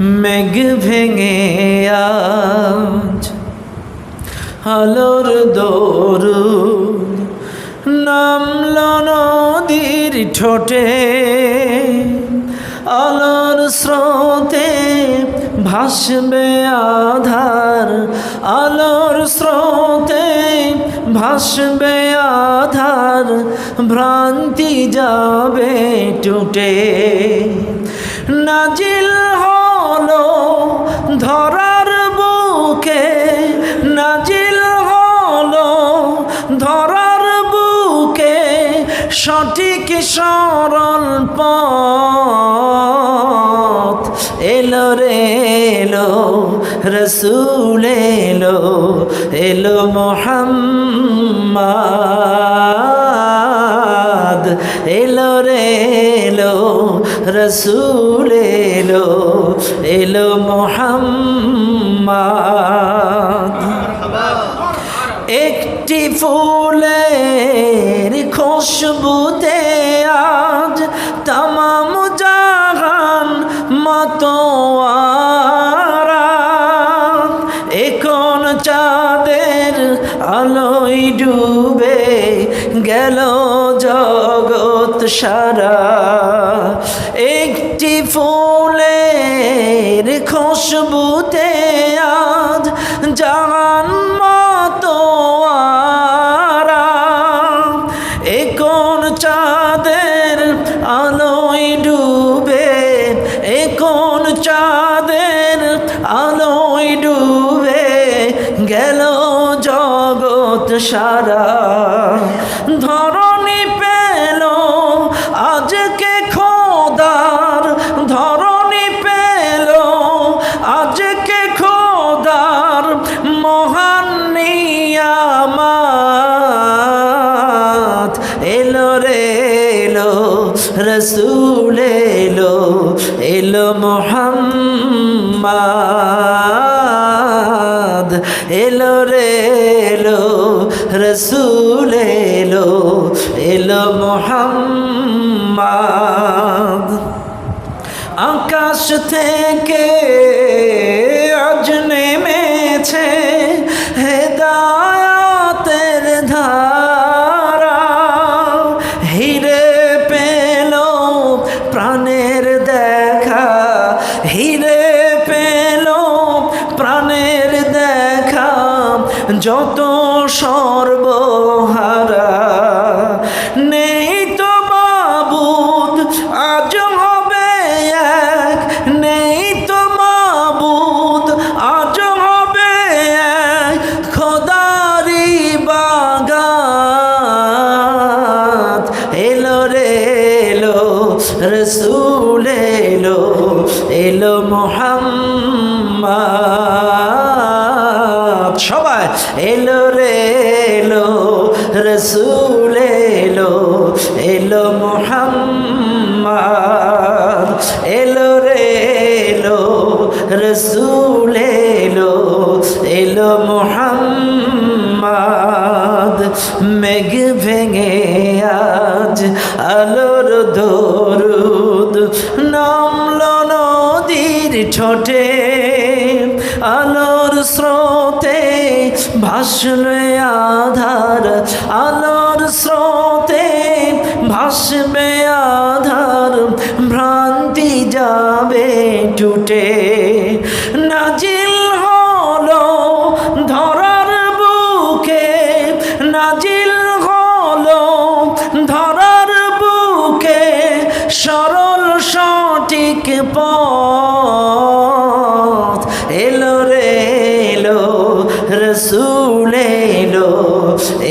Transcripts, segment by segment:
মেঘ ভেঙে আজ। আলোর দরুদ নামল নদীর ঠোঁটে। আলোর স্রোতে ভাসবে আধার। আলোর স্রোতে ভাসবে আধার। ভ্রান্তি যাবে টুটে। নাজিল সরল পথ। এলো রে এলো, রসুল এলো এলো মোহাম্মদ। এলো রে এলো, রসুল এলো এলো মোহাম্মদ। একটি ফুলের খুশবুতে মতোয়ারা এখন চাঁদের আলোয় ডুবে গেল জগৎ সারা। একটি ফুলের খুশবুতে আজ জাহান মতোয়ারা এখন চাঁদের আলোয় ডুবে চাঁদের আলোয় ডুবে গেল জগৎ সারা। ধরণী পেল আজকে খোদার, ধরণী পেল আজকে খোদার, মহান নিয়ামাত। এলো রে, এলো মোহাম্মদ এলো রে এলো, রসুল এলো এলো মোহাম্মদ। আকাশ থেকে নেমেছে হেদায়াতের ধারা। হিরে পেল প্রাণের সর্বহারা। নেই তো বাবুদ আজ হবে এক। নেই তো মাবুদ, আজ হবে এক। খোদারি বাগাত। এলো রে এলো, রসুল এলো এলো মোহাম্মদ। সবাই, এলো রে রসুল এলো এলো মোহাম্মদ, এলো রে এলো, রসুল এলো এলো মোহাম্মদ। মেঘ ভেঙে আজ আলোর দরুদ নামল নদীর ঠোঁটে, আলোর স্রোতে ভাসলে আধার, আলোর স্রোতে ভাসবে আধার, ভ্রান্তি যাবে টুটে নাজিল হলো ধরার বুকে, নাজিল হলো ধরার বুকে, সরল সঠিক পথ।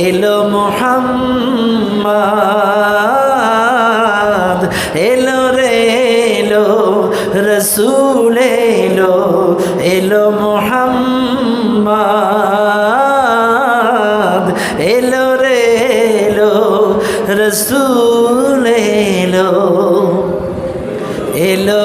এলো মোহাম্মদ, এলো রে, এলো রসুল, এলো এলো মোহাম্মদ, এলো রে, এলো রসুল, এলো এলো